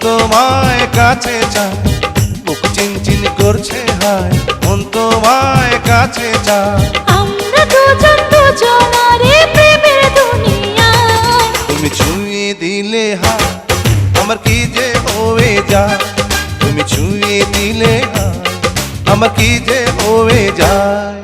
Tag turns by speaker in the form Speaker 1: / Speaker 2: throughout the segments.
Speaker 1: তোমায় কাছে চায়। বুক চিনচিন করছে হায় মন তোমায় কাছে চায়।
Speaker 2: আমরা দুজন দুজনারে প্রেমের দুনিয়ায়
Speaker 1: তুমি ছুঁয়ে দিলে হায় আমার কি যে হয়ে যায়? তুমি ছুঁয়ে দিলে হায় আমার কি যে হয়ে যায়?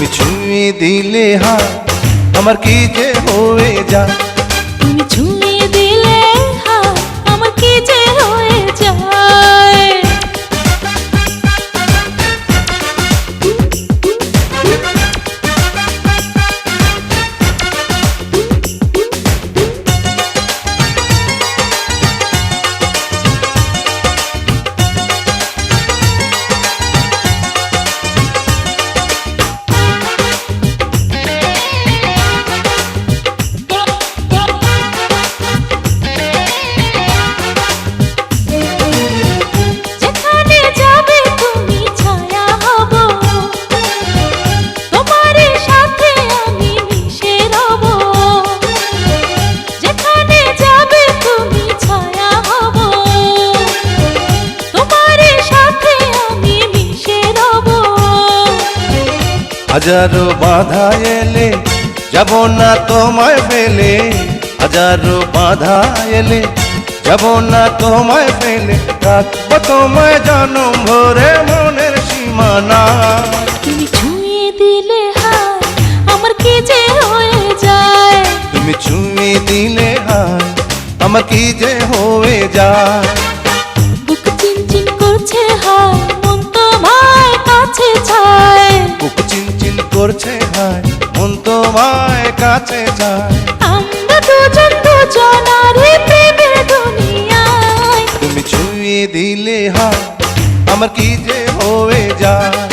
Speaker 1: তুমি ছুঁয়ে দিলে হাত আমার কি যে হয়ে যায়
Speaker 2: তুমি ছুঁয়ে
Speaker 1: হাজারো বাধা এলে যাব না তোমায় পেলে। হাজারো বাধা এলে যাব না তোমায় পেলে। রাখব তোমায় জনম ভরে মনের সীমানা।
Speaker 2: তুমি ছুঁয়ে দিলে হায় আমার কি যে হয়ে যায়?
Speaker 1: তুমি ছুঁয়ে দিলে হায় আমার কি যে হয়ে যায়? কাছে যায়।
Speaker 2: আমরা দুজন দুজনারে প্রেমের দুনিয়ায়।
Speaker 1: তুমি ছুঁয়ে দিলে হয় আমার কি যে হয়ে যায়?